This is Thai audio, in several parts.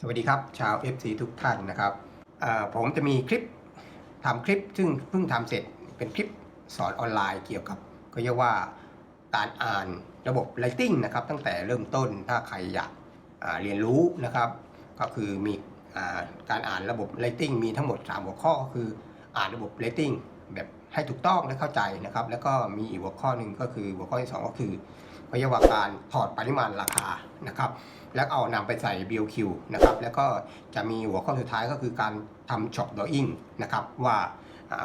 สวัสดีครับ ชาว FC ทุกท่านนะครับ ผมจะมีคลิปทำคลิป ซึ่งเพิ่งทำเสร็จเป็นคลิปสอนออนไลน์เกี่ยวกับก็เรียกว่าการอ่านระบบ Writing นะครับ ตั้งแต่เริ่มต้นถ้าใครอยากเรียนรู้นะครับ ก็คือมีอการอ่านระบบ Writing มีทั้งหมด 3 หัวข้อก็คืออ่านระบบ Writing แบบให้ถูกต้องและเข้าใจนะครับ แล้วก็มีอีกหัวข้อหนึ่งก็คือหัวข้อที่สองก็คือ ก็เรียกว่าการถอดปริมาณราคานะครับ แล้วเอานำไปใส่ BOQ นะครับ แล้วก็จะมีหัวข้อสุดท้ายก็คือการทำ shop drawing นะครับ ว่า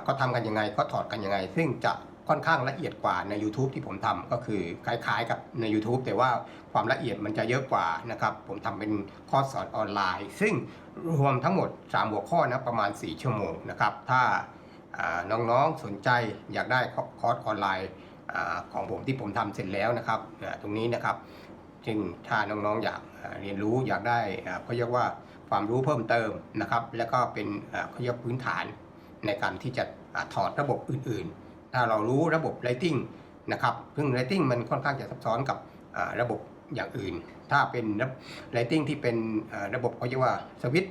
ก็ทำกันยังไงก็ถอดกันยังไง ซึ่งจะค่อนข้างละเอียดกว่าใน YouTube ที่ผมทำก็คือคล้ายๆกับใน YouTube แต่ว่าความละเอียดมันจะเยอะกว่านะครับ ผมทำเป็นคอร์สสอนออนไลน์ ซึ่งรวมทั้งหมด 3 หัวข้อนะประมาณ 4 ชั่วโมงนะครับ ถ้าน้องๆสนใจอยากได้คอร์สออนไลน์ ของผมที่ผมทำเสร็จแล้วนะครับตรงนี้นะครับซึ่งถ้าน้องๆอยากเรียนรู้อยากได้เขาเรียกว่าความรู้เพิ่มเติมนะครับ แล้วก็เป็นเขาเรียกพื้นฐานในการที่จะถอดระบบอื่นๆ ถ้าเรารู้ระบบ Writing นะครับซึ่ง Writing มันค่อนข้างจะซับซ้อนกับระบบอย่างอื่น ถ้าเป็นระบบ Writing ที่เป็นระบบเขาเรียกว่าสวิต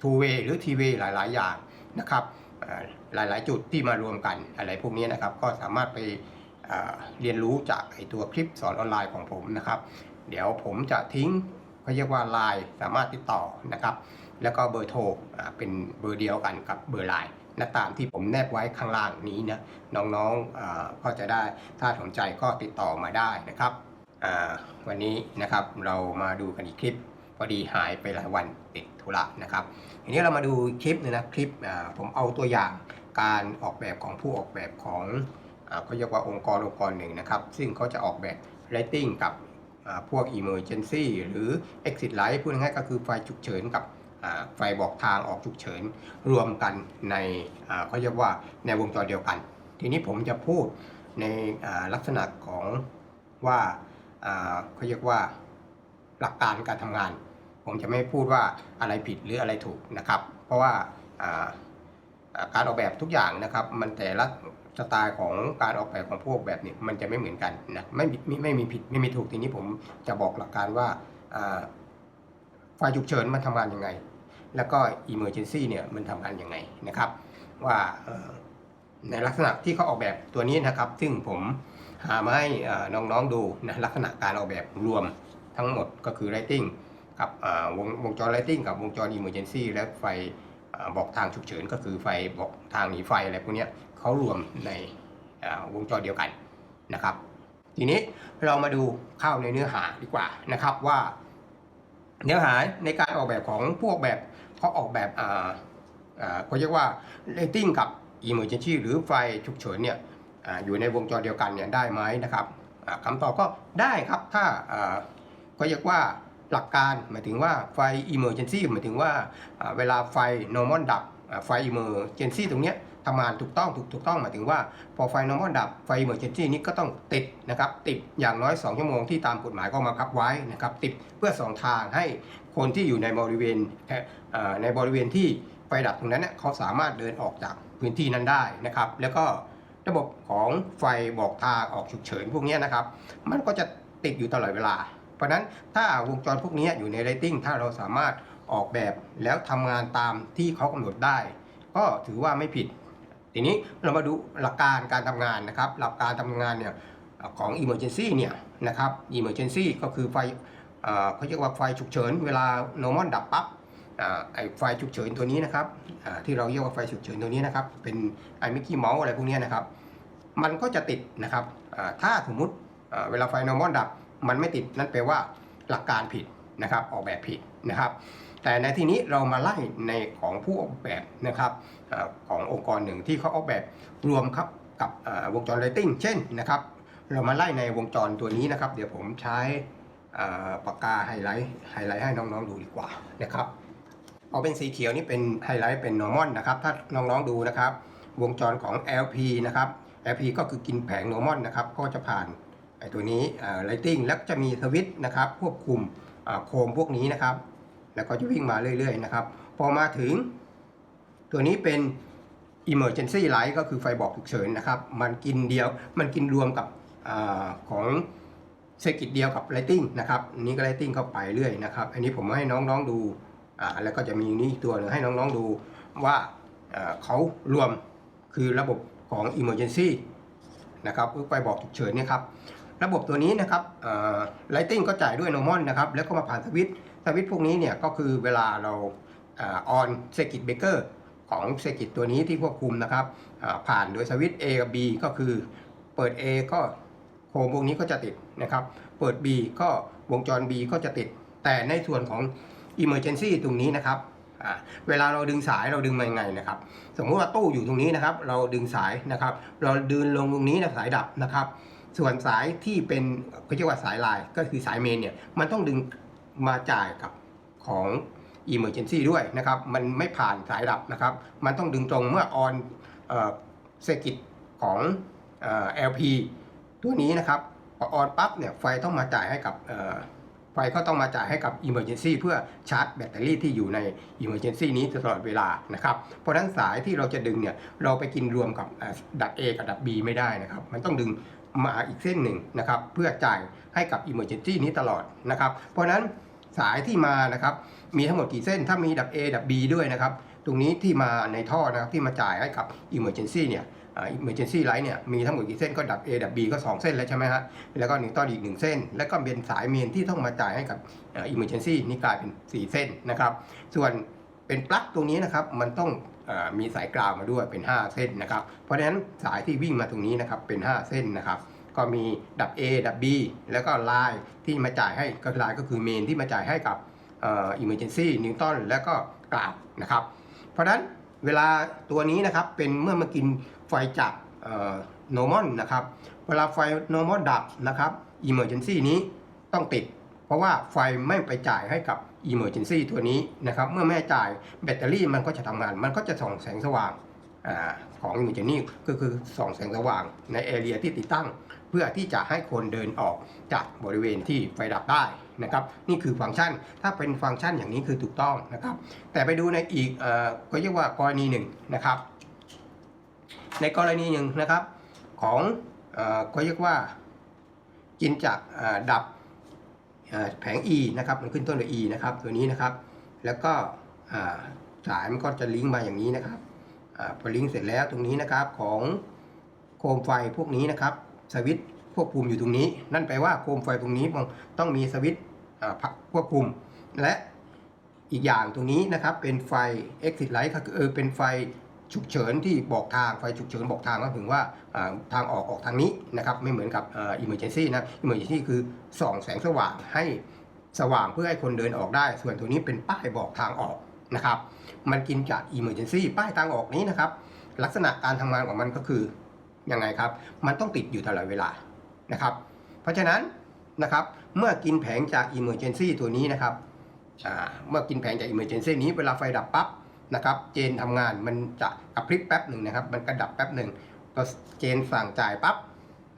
two way หรือ t way หลายๆ อย่างนะครับหลายๆ จุดที่มารวมกันอะไรพวกนี้นะครับก็สามารถไป เรียนรู้จากไอตัวคลิปสอนออนไลน์ของผมนะครับ เดี๋ยวผมจะทิ้งเขาเรียกว่าไลน์สามารถติดต่อนะครับ แล้วก็เบอร์โทรเป็นเบอร์เดียวกันกับเบอร์ไลน์นะตามที่ผมแนบไว้ข้างล่างนี้นะน้องๆก็จะได้ถ้าสนใจก็ติดต่อมาได้นะครับวันนี้นะครับเรามาดูกันอีกคลิปพอดีหายไปหลายวันติดธุระนะครับทีนี้เรามาดูคลิปหนึงนะคลิปผมเอาตัวอย่างการออกแบบของผู้ออกแบบของ เขาเรียกว่าองค์กรองค์กรหนึ่งนะครับ ซึ่งเขาจะออกแบบ Rating กับพวก Emergency หรือ Exit Light พูดง่ายๆก็คือไฟฉุกเฉินกับไฟบอกทางออกฉุกเฉินรวมกันในเขาเรียกว่าในวงจรเดียวกัน ทีนี้ผมจะพูดในลักษณะของว่าเขาเรียกว่าหลักการการทำงาน ผมจะไม่พูดว่าอะไรผิดหรืออะไรถูกนะครับ เพราะว่าการออกแบบทุกอย่างนะครับ มันแต่ละ สไตล์ของการออกแบบของพวกแบบนี้มันจะไม่เหมือนกันนะไม่ไม่ไม่มีผิดไม่มีถูกทีนี้ผมจะบอกหลักการว่าไฟฉุกเฉินมันทำงานยังไง แล้วก็ emergency เนี่ยมันทำงานยังไงนะครับ ว่าในลักษณะที่เขาออกแบบตัวนี้นะครับ ซึ่งผมหามาให้น้องๆดูนะลักษณะการออกแบบรวมทั้งหมดก็คือ lighting กับวงวงจร lighting กับวงจร emergency และไฟอบอกทางฉุกเฉินก็คือไฟบอกทางหนีไฟอะไรพวกนี้ เขารวมในวงจรเดียวกันนะครับ ทีนี้เรามาดูเข้าในเนื้อหาดีกว่านะครับว่า เนื้อหาในการออกแบบของพวกแบบเขาออกแบบอ่าอ่าเขาเรียกว่า rating กับ emergency หรือไฟฉุกเฉินเนี่ยออยู่ในวงจรเดียวกันเนี่ยได้ไหมนะครับคำตอบก็ได้ครับถ้าอ่าก็เรียกว่าหลักการหมายถึงว่าไฟ emergency หมายถึงว่าเวลาไฟ normal ดับอ่าไฟ emergency ตรงเนี้ย ทำงานถูกต้องถูกถูกต้องหมายถึงว่าพอไฟ normal ดับไฟ emergency นี้ก็ต้องติดนะครับติดอย่างน้อย 2 ชั่วโมงที่ตามกฎหมายก็มาคับไว้นะครับติดเพื่อสองทางให้คนที่อยู่ในบริเวณในบริเวณที่ไฟดับตรงนั้นเนี่ยเขาสามารถเดินออกจากพื้นที่นั้นได้นะครับ แล้วก็ระบบของไฟบอกทางออกฉุกเฉินพวกนี้นะครับ มันก็จะติดอยู่ตลอดเวลา เพราะนั้นถ้าวงจรพวกนี้อยู่ใน rating ถ้าเราสามารถออกแบบแล้วทำงานตามที่เขากำหนดได้ ก็ถือว่าไม่ผิด ทีนี้เรามาดูหลักการการทำงานนะครับ หลักการทำงานเนี่ยของ emergency เนี่ยนะครับ emergency ก็คือไฟเขาเรียกว่าไฟฉุกเฉิน เวลา normal ดับปั๊บไอไฟฉุกเฉินตัวนี้นะครับที่เราเรียกว่าไฟฉุกเฉินตัวนี้นะครับเป็นไอมิกกี้เมาส์อะไรพวกนี้นะครับมันก็จะติดนะครับถ้าสมมุติเวลาไฟ normal ดับมันไม่ติดนั่นแปลว่าหลักการผิดนะครับออกแบบผิดนะครับ แต่ในที่นี้เรามาไล่ในของผู้ออกแบบนะครับอขององค์กรหนึ่งที่เขาออกแบบรวมครับกับวงจร rating เช่นนะครับ เรามาไล่ในวงจรตัวนี้นะครับ เดี๋ยวผมใช้ปากกาไฮไลท์ไฮไลท์ให้น้องๆดูดีกว่านะครับเอาเป็นสีเขียวนี่เป็นไฮไลท์เป็น normal นนะครับถ้าน้องๆดูนะครับ วงจรของ LP นะครับ LP ก็คือกินแผง normal นนะครับก็จะผ่านไอตัวนี้อ่า lighting แล้วจะมีสวิตช์นะครับควบคุมโคมพวกนี้นะครับ แล้วก็จะวิ่งมาเรื่อยๆนะครับ พอมาถึง ตัวนี้เป็น emergency light ก็คือไฟบอกฉุกเฉินนะครับ มันกินเดียว มันกินรวมกับอของเซกิตเดียวกับ lighting นะครับอันนี้ก็ lighting เข้าไปเรื่อยนะครับ อันนี้ผมให้น้องๆดูอ่าแล้วก็จะมีนี่อีกตัวหนึงให้น้องๆดูว่าเขารวมคือระบบของ Emergency นะครับไฟบอกฉุกเฉินเนี่ยครับ ระบบตัวนี้นะครับ Lighting ก็จ่ายด้วย normal นะครับ แล้วก็มาผ่านสวิตช์ สวิตช์พวกนี้เนี่ยก็คือเวลาเราออนเซกิตเบเกอร์ของเซกิตตัวนี้ที่ควบคุมนะครับผ่านโดยสวิตช์ A กับ B ก็คือเปิด A ก็โคมวกนี้ก็จะติดนะครับ เปิด B ก็วงจร B ก็จะติด แต่ในส่วนของ Emergency ตรงนี้นะครับเวลาเราดึงสายเราดึงมายังไงนะครับ สมมติว่าตู้อยู่ตรงนี้นะครับ เราดึงสายนะครับ เราดึงลงตรงนี้นะสายดับนะครับ ส่วนสายที่เป็นเขาเรียกว่าสายลายก็คือสายเมนเนี่ยมันต้องดึง มาจ่ายกับของ Emergency ด้วยนะครับ มันไม่ผ่านสายดับนะครับ มันต้องดึงตรงเมื่อออนเซกิตของเอ่อ LP ตัวนี้นะครับพอออนปั๊บเนี่ยไฟต้องมาจ่ายให้กับไฟก็ต้องมาจ่ายให้กับ Emergency เพื่อชาร์จแบตเตอรี่ที่อยู่ใน Emergency นี้ตลอดเวลานะครับ เพราะนั้นสายที่เราจะดึงเนี่ยเราไปกินรวมกับดับ A กับดับ B ไม่ได้นะครับ มันต้องดึง มาอีกเส้นหนึ่งนะครับ เพื่อจ่ายให้กับ Emergency นี้ตลอดนะครับ เพราะนั้นสายที่มานะครับ มีทั้งหมดกี่เส้นถ้ามีดับ A ดับ B ด้วยนะครับ ตรงนี้ที่มาในท่อนะครับที่มาจ่ายให้กับ Emergency เนี่ยอ่า Emergency Light เนี่ยมีทั้งหมดกี่เส้นก็ดับ A ดับ B ก็ 2 เส้นแล้วใช่ไหมฮะแล้วก็หนึ่งต้อนอีก 1 เส้น แล้วก็เป็นสายเมนที่ต้องมาจ่ายให้กับอ่า Emergency นี่กลายเป็น 4 เส้นนะครับ ส่วน เป็นปลั๊กตรงนี้นะครับมันต้องอมีสายกราวมาด้วยเป็น 5 เส้นนะครับ เพราะฉะนั้นสายที่วิ่งมาตรงนี้นะครับเป็น 5 เส้นนะครับ ก็มีดับ A ดับ B แล้วก็ไลน์ที่มาจ่ายให้ก็ไลน์ก็คือเมนที่มาจ่ายให้กับอิมเอ่อ emergency นิวตันแล้วก็กราวนะครับ เพราะฉะนั้นเวลาตัวนี้นะครับเป็นเมื่อมากินไฟจากเอ่อ normal นะครับ เวลาไฟ normal ดับนะครับ emergency นี้ต้องติด เพราะว่าไฟไม่ไปจ่ายให้กับ emergency ตัวนี้นะครับ เมื่อไม่จ่ายแบตเตอรี่มันก็จะทำงาน มันก็จะส่องแสงสว่างอของ emergency ก็คือส่องแสงสว่างใน area ที่ติดตั้ง เพื่อที่จะให้คนเดินออกจากบริเวณที่ไฟดับได้นะครับ นี่คือฟังก์ชัน ถ้าเป็นฟังก์ชันอย่างนี้คือถูกต้องนะครับ แต่ไปดูในอีกอก็เรียกว่ากรณีหนึ่งนะครับ ในกรณีหนึ่งนะครับของก็เรียกว่ากินจากดับ แผง E นะครับ มันขึ้นต้นด้วย E นะครับ ตัวนี้นะครับ แล้วก็สายมันก็จะลิงก์มาอย่างนี้นะครับอพอลิงก์เสร็จแล้วตรงนี้นะครับของโคมไฟพวกนี้นะครับ สวิตช์ควบคุมอยู่ตรงนี้ นั่นแปลว่าโคมไฟตรงนี้ต้องมีสวิตช์ควบคุม และอีกอย่างตรงนี้นะครับเป็นไฟ exit light ก็คือเป็นไฟ ฉุกเฉินที่บอกทางไฟฉุกเฉินบอกทางก็ถึงว่าทางออกออกทางนี้นะครับไม่เหมือนกับอ่า emergency นะ emergency คือส่องแสงสว่างให้สว่างเพื่อให้คนเดินออกได้ ส่วนตัวนี้เป็นป้ายบอกทางออกนะครับ มันกินจาก emergency ป้ายทางออกนี้นะครับ ลักษณะการทำงานของมันก็คือยังไงครับ มันต้องติดอยู่ตลอดเวลานะครับ เพราะฉะนั้นนะครับเมื่อกินแผงจาก emergency ตัวนี้นะครับเมื่อกินแผงจาก emergency นี้เวลาไฟดับปั๊บ นะครับเจนทำงานมันจะกระพริบแป๊บหนึ่งนะครับ มันกระดับแป๊บหนึ่งพอเจนสั่งจ่ายปั๊บ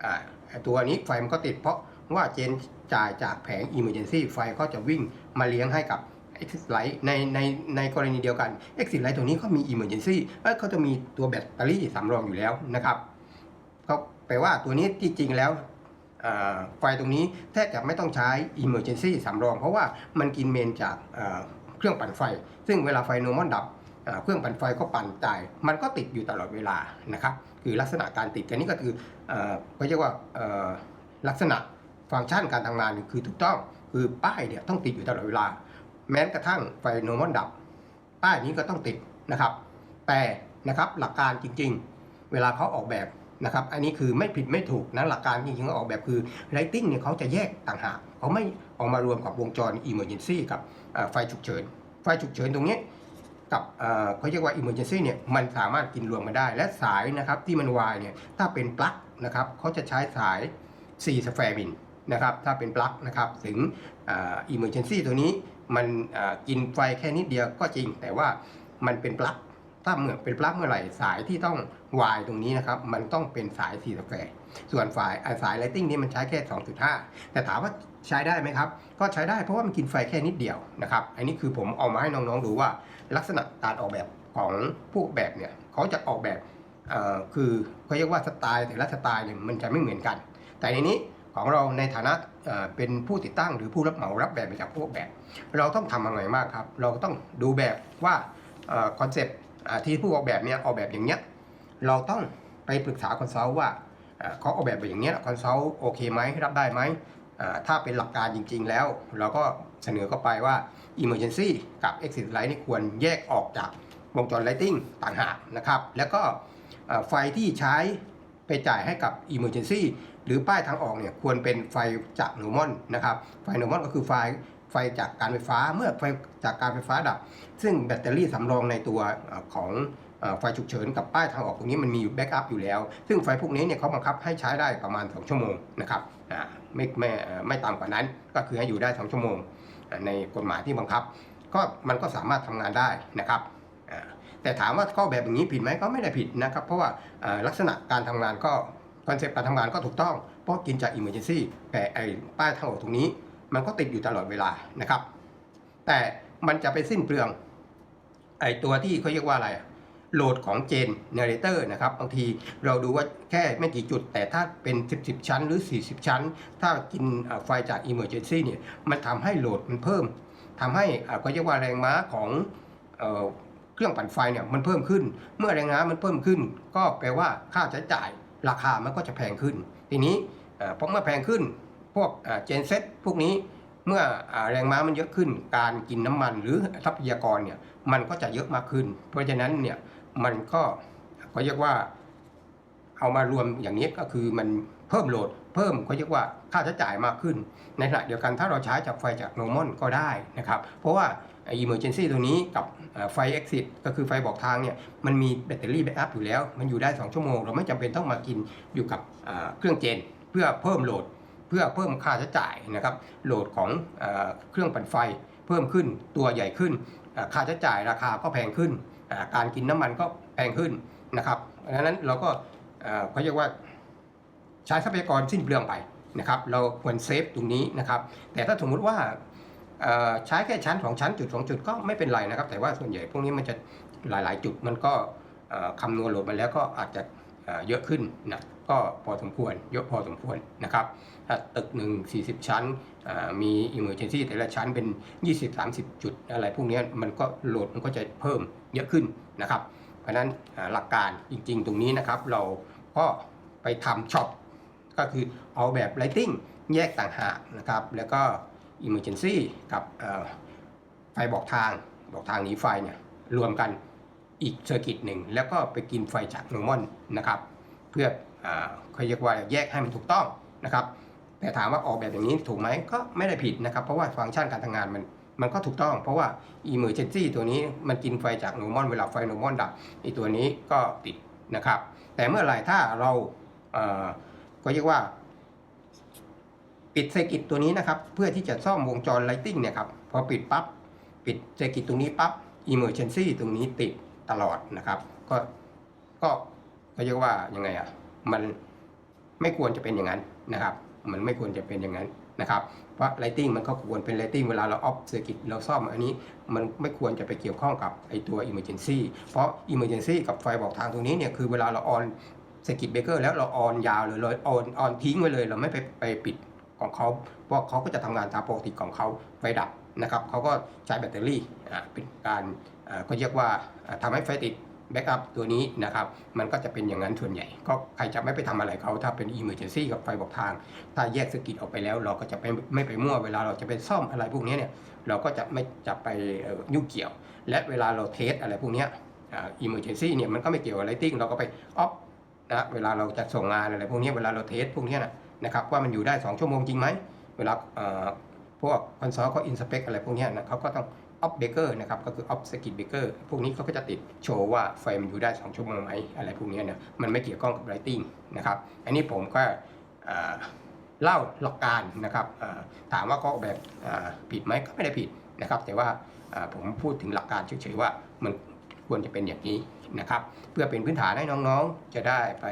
อ่าตัวนี้ไฟมันก็ติดเพราะว่าเจนจ่ายจากแผง emergency ไฟก็จะวิ่งมาเลี้ยงให้กับ exit light ในในในกรณีเดียวกัน exit light ตัวนี้เขามี emergency เอ้ยเขาจะมีตัวแบตเตอรี่สำรองอยู่แล้วนะครับเขาแปลว่าตัวนี้ที่จริงแล้วไฟตรงนี้แทบจะไม่ต้องใช้ emergency สำรอง เพราะว่ามันกินเมนจากเครื่องปั่นไฟ ซึ่งเวลาไฟ normal ดับ เครื่องปั่นไฟก็ปั่นจ่ายมันก็ติดอยู่ตลอดเวลานะครับคือลักษณะการติดกันนี้ก็คือเขาเรียกว่าลักษณะฟังก์ชันการทำงานคือถูกต้องคือป้ายเนี่ยต้องติดอยู่ตลอดเวลา แม้กระทั่งไฟโนมอนดับ ป้ายนี้ก็ต้องติดนะครับ แต่นะครับหลักการจริงๆ เวลาเขาออกแบบนะครับ อันนี้คือไม่ผิดไม่ถูกนะหลักการจริงๆเขาออกแบบคือ Lighting เนี่ยเขาจะแยกต่างหากเขาไม่ออกมารวมกับวงจร Emergency กับอ่าไฟฉุกเฉิน ไฟฉุกเฉินตรงนี้ กับอ่าเขาเรียกว่า Emergency เนี่ยมันสามารถกินรวมกันได้ และสายนะครับที่มันวายเนี่ยถ้าเป็นปลั๊กนะครับเขาจะใช้สาย4สแฟร์บินนะครับถ้าเป็นปลั๊กนะครับถึงอ่า Emergency ตัวนี้มันกินไฟแค่นิดเดียวก็จริง แต่ว่ามันเป็นปลั๊ก ถ้าเมื่อเป็นปลั๊กเมื่อไหร่สายที่ต้องวายตรงนี้นะครับ มันต้องเป็นสายสีสแควร์ส่วนสายสายไลติ n งนี้มันใช้แค่ 2.5 แต่ถามว่าใช้ได้ไหมครับ ก็ใช้ได้เพราะว่ามันกินไฟแค่นิดเดียวนะครับ อันนี้คือผมเอามาให้น้องๆดูว่า ลักษณะการออกแบบของผู้ออกแบบเนี่ยเขาจะออกแบบคือเขาเรียกว่าสไตล์แต่ละสไตล์เนี่ยมันจะไม่เหมือนกัน แต่ในนี้ของเราในฐานะเป็นผู้ติดตั้งหรือผู้รับเหมารับแบบมาจากผู้ออกแบบ เราต้องทำอะไรมากครับ เราต้องดูแบบว่าคอนเซปต์ ที่ผู้ออกแบบเนี่ยออกแบบอย่างเนี้ยเราต้องไปปรึกษาคอนซัลท์ว่าเขาออกแบบแบบอย่างเนี้ยคอนซัลท์โอเคไหมรับได้ไหมถ้าเป็นหลักการจริง ๆ แล้ว เราก็เสนอเข้าไปว่า Emergency กับ Exit Light นี่ควรแยกออกจากวงจร Lighting ต่างหากนะครับ แล้วก็ไฟที่ใช้ไปจ่ายให้กับ Emergency หรือป้ายทางออกเนี่ยควรเป็นไฟจากโนมอนนะครับ ไฟโนมอนก็คือไฟ ไฟจากการไฟฟ้าเมื่อไฟจากการไฟฟ้าดับ ซึ่งแบตเตอรี่สำรองในตัวของไฟฉุกเฉินกับป้ายทางออกตรงนี้มันมีอยู่แบ็กอัพอยู่แล้ว ซึ่งไฟพวกนี้เนี่ยเขาบังคับให้ใช้ได้ประมาณ 2 ชั่วโมงนะครับไม่ไม่ไม่ต่ำกว่านั้นก็คือให้อยู่ได้ 2 ชั่วโมง ในกฎหมายที่บังคับ ก็มันก็สามารถทำงานได้นะครับแต่ถามว่าข้อแบบอย่างนี้ผิดไหมก็ไม่ได้ผิดนะครับ เพราะว่าลักษณะการทำงานก็คอนเซปต์การทำงานก็ถูกต้อง เพราะกินจาก Emergency แต่ไอ้ป้ายทางออกตรงนี้ มันก็ติดอยู่ตลอดเวลานะครับ แต่มันจะไปสิ้นเปลืองไอ้ตัวที่เขาเรียกว่าอะไรโหลดของเจนเนเรเตอร์นะครับบางทีเราดูว่าแค่ไม่กี่จุด แต่ถ้าเป็น 10 10 ชั้นหรือ 40 ชั้น ถ้ากินไฟจาก Emergency เนี่ยมันทำให้โหลดมันเพิ่มทำให้อาเขาเรียกว่าแรงม้าของเออเครื่องปั่นไฟเนี่ยมันเพิ่มขึ้น เมื่อแรงม้ามันเพิ่มขึ้น ก็แปลว่าค่าใช้จ่ายราคามันก็จะแพงขึ้น ทีนี้เอ่อพอเมื่อแพงขึ้น พวกเจนเซ็ตพวกนี้เมื่อแรงม้ามันเยอะขึ้น การกินน้ำมันหรือทรัพยากรเนี่ยมันก็จะเยอะมากขึ้น เพราะฉะนั้นเนี่ยมันก็เขาเรียกว่าเอามารวมอย่างนี้ก็คือมันเพิ่มโหลด เพิ่มเขาเรียกว่าค่าใช้จ่ายมากขึ้น ในขณะเดียวกันถ้าเราใช้จากไฟจากโนมอนก็ได้นะครับ เพราะว่าไอ้ emergency ตัวนี้กับเอ่อไฟ exit ก็คือไฟบอกทางเนี่ยมันมีแบตเตอรี่แบ็กอัพอยู่แล้ว มันอยู่ได้ 2 ชั่วโมง เราไม่จำเป็นต้องมากินอยู่กับเครื่องเจน เพื่อเพิ่มโหลด เพื่อเพิ่มค่าใช้จ่ายนะครับโหลดของเอเครื่องปั่นไฟเพิ่มขึ้นตัวใหญ่ขึ้น ค่าใช้จ่ายราคาก็แพงขึ้น การกินน้ำมันก็แพงขึ้นนะครับดังนั้นเราก็เขาเรียกว่าใช้ทรัพยากรสิ้นเปลืองไปนะครับเราควรเซฟตรงนี้นะครับแต่ถ้าสมมุติว่าใช้แค่ชั้นสองชั้นจุดสองจุดก็ไม่เป็นไรนะครับ แต่ว่าส่วนใหญ่พวกนี้มันจะหลาย ๆ จุดมันก็คำนวณโหลดมาแล้วก็อาจจะ เยอะขึ้นนะก็พอสมควรเยอะพอสมควรนะครับถ้าตึกหนึ่ง40 ชั้นอ่ามี emergency แต่ละชั้นเป็น 20-30 จุดอะไรพวกนี้มันก็โหลดมันก็จะเพิ่มเยอะขึ้นนะครับ เพราะนั้นหลักการจริงๆ ตรงนี้นะครับ เราก็ไปทำช็อปก็คือเอาแบบ lighting แยกต่างหากนะครับ แล้วก็ emergency กับเอ่อไฟบอกทางบอกทางหนีไฟเนี่ยรวมกัน อีกเซอร์กิตหนึ่งแล้วก็ไปกินไฟจากโนมอนนะครับ เพื่อเขาเรียกว่าแยกให้มันถูกต้องนะครับ แต่ถามว่าออกแบบอย่างนี้ถูกไหมก็ไม่ได้ผิดนะครับ เพราะว่าฟังก์ชันการทำงานมันมันก็ถูกต้อง เพราะว่า emergency ตัวนี้มันกินไฟจากโนมอนเวลาไฟโนมอนดับไอตัวนี้ก็ติดนะครับ แต่เมื่อไหร่ถ้าเราเอ่อก็เรียกว่าปิดเซอร์กิตตัวนี้นะครับ เพื่อที่จะซ่อมวงจรไลติงเนี่ยครับพอปิดปั๊บปิดเซอร์กิตตรงนี้ปั๊บ emergency ตรงนี้ติด ตลอดนะครับ ก็ก็เรียกว่ายังไงอะมันไม่ควรจะเป็นอย่างนั้นนะครับ มันไม่ควรจะเป็นอย่างนั้นนะครับ เพราะ lighting มันก็ควรเป็น lighting เวลาเรา off circuit เราซ่อมอันนี้ มันไม่ควรจะไปเกี่ยวข้องกับไอตัว emergency เพราะ emergency กับไฟบอกทางตรงนี้เนี่ยคือเวลาเรา on circuit breaker แล้วเรา on ยาวเลยเรา on on ทิ้งไว้เลย เราไม่ไปไปปิดของเขาเพราะเขาก็จะทำงานตามปกติของเขาไฟดับนะครับเขาก็ใช้แบตเตอรี่อ่าเป็นการ ก็เรียกว่าอ่าทำให้ไฟติดแบ็กอัพตัวนี้นะครับมันก็จะเป็นอย่างนั้นส่วนใหญ่ ก็ใครจะไม่ไปทำอะไรเขาถ้าเป็น emergency กับไฟบอกทาง ถ้าแยกสกิตออกไปแล้ว เราก็จะไม่ไม่ไปมั่วเวลาเราจะไปซ่อมอะไรพวกนี้เนี่ยเราก็จะไม่จะไปยุ่งเกี่ยว และเวลาเราเทสอะไรพวกนี้ยอ่า emergency เนี่ยมันก็ไม่เกี่ยวกับ lighting เราก็ไปออฟนะเวลาเราจะส่งงานอะไรพวกนี้เวลาเราเทสพวกนี้นะนะครับว่ามันอยู่ได้ 2 ชั่วโมงจริงไหมเวลาพวกคอนโซลเขาอินสเปกอะไรพวกนี้นะเขาก็ต้อง ออฟเบเกอร์นะครับก็คือออฟสกิ t เบเกอร์พวกนี้เขาก็จะติดโชว์ว่าไฟมันอยู่ได้ 2 ชั่วโมงไหมอะไรพวกนี้เนี่ยมันไม่เกี่ยวข้องกับ lighting นะครับอันนี้ผมก็เล่าหลักการนะครับถามว่าก็ออกแบบผิดไหมก็ไม่ได้ผิดนะครับ แต่ว่าผมพูดถึงหลักการเฉยๆว่ามันควรจะเป็นอย่างนี้นะครับ เพื่อเป็นพื้นฐานให้น้องๆ จะได้ไป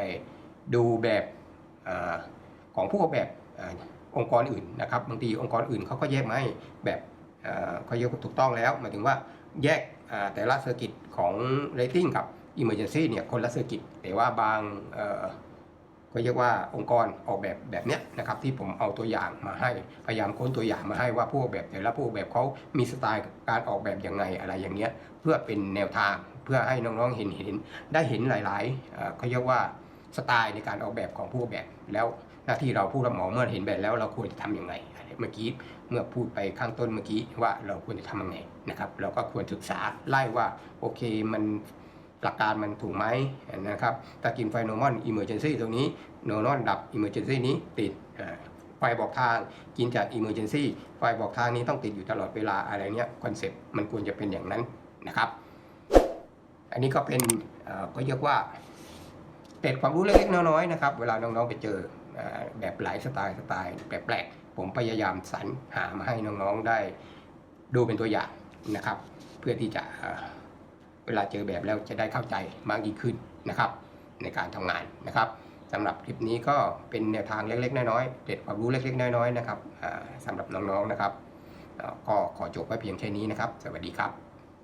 ดูแบบอของผู้ออกแบบเอ่อองค์กรอื่นนะครับ บางทีองค์กรอื่นเขาก็แยกมาให้แบบ เอ่อเขายกถูกต้องแล้ว หมายถึงว่าแยกแต่ละเซอร์กิตของ rating กับ emergency เนี่ยคนละเซอร์กิตแต่ว่าบางเอ่อก็เรียกว่าองค์กรออกแบบแบบเนี้ยนะครับที่ผมเอาตัวอย่างมาให้พยายามค้นตัวอย่างมาให้ว่าผู้ออกแบบแต่ละผู้ออกแบบเขามีสไตล์การออกแบบยังไงอะไรอย่างเงี้ยเพื่อเป็นแนวทางเพื่อให้น้องๆเห็นเห็นได้เห็นหลายๆเอ่อเขาเรียกว่าสไตล์ในการออกแบบของผู้ออกแบบแล้ว หน้าที่เราผู้รับเหมาเมื่อเห็นแบบแล้วเราควรจะทำยังไงไรเมื่อกี้เมื่อพูดไปข้างต้นเมื่อกี้ว่าเราควรจะทำยังไงนะครับ เราก็ควรศึกษาไล่ว่าโอเคมันหลักการมันถูกไหมนะครับถ้ากินไฟโนมอนอิมเมอร์เจนซี่ตรงนี้โนนอนดับ Emergency นี้ติดไฟบอกทางกินจาก Emergency ไฟบอกทางนี้ต้องติดอยู่ตลอดเวลาอะไรเนี้ยคอนเซ็ปต์มันควรจะเป็นอย่างนั้นนะครับ อันนี้ก็เป็นก็เรียกว่าเกร็ดความรู้เล็กๆน้อยๆนะครับ เวลาน้องๆไปเจอ แบบหลายสไตล์สไตล์แปลกๆผมพยายามสรรหามาให้น้องๆได้ดูเป็นตัวอย่างนะครับ เพื่อที่จะเวลาเจอแบบแล้วจะได้เข้าใจมากยิ่งขึ้นนะครับ ในการทำงานนะครับสำหรับคลิปนี้ก็เป็นแนวทางเล็กๆ น้อยๆเกร็ดความรู้เล็กๆ น้อยๆนะครับอ่าสำหรับน้องๆนะครับก็ขอจบไว้เพียงแค่นี้นะครับ สวัสดีครับ